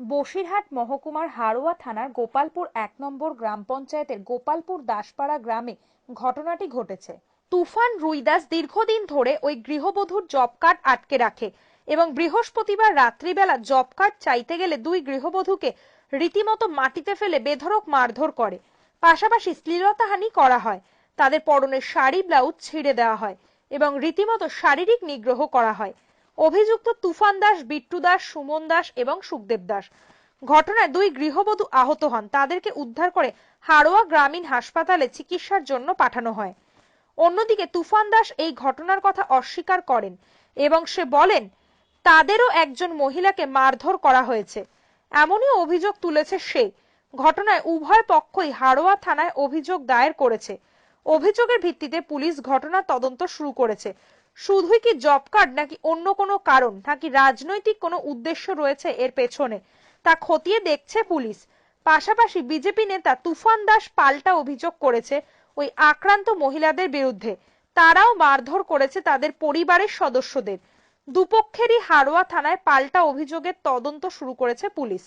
বসিরহাট মহকুমার হাড়োয়া থানার গোপালপুর এক নম্বর গ্রাম পঞ্চায়েতের গোপালপুর দাসপাড়া গ্রামে ঘটনাটি ঘটেছে। তুফান রুইদাস দীর্ঘদিন ধরে ওই গৃহবধূর জব কার্ড আটকে রাখে এবং বৃহস্পতিবার রাত্রিবেলা জব কার্ড চাইতে গেলে দুই গৃহবধূকে রীতিমতো মাটিতে ফেলে বেধড়ক মারধর করে। পাশাপাশি শ্লীলতাহানি করা হয়। তাদের পরনের শাড়ি, ব্লাউজ ছিঁড়ে দেওয়া হয় এবং রীতিমতো শারীরিক নিগ্রহ করা হয়। অভিযুক্ত তুফান দাস, বিট্টু দাস, সুমন দাস এবং সুখদেব দাস। ঘটনায় দুই গৃহবধূ আহত হন। তাদেরকে উদ্ধার করে হাড়োয়া গ্রামীণ হাসপাতালে চিকিৎসার জন্য পাঠানো হয়। অন্যদিকে তুফান দাস এই ঘটনার কথা অস্বীকার করেন এবং সে বলেন, তাদেরও একজন মহিলাকে মারধর করা হয়েছে। এমনই অভিযোগ তুলেছে সে। ঘটনায় উভয় পক্ষই হাড়োয়া থানায় অভিযোগ দায়ের করেছে। অভিযোগের ভিত্তিতে পুলিশ ঘটনা তদন্ত শুরু করেছে। শুধুই কি জব কার্ড নাকি অন্য কোনো কারণ, নাকি রাজনৈতিক কোনো উদ্দেশ্য রয়েছে এর পেছনে? তা খতিয়ে দেখছে পুলিশ। পাশাপাশি বিজেপি নেতা তুফান দাস পাল্টা অভিযোগ করেছে ওই আক্রান্ত মহিলাদের বিরুদ্ধে। তারাও মারধর করেছে তাদের পরিবারের সদস্যদের। দুপক্ষেরই হাড়োয়া থানায় পাল্টা অভিযোগের তদন্ত শুরু করেছে পুলিশ।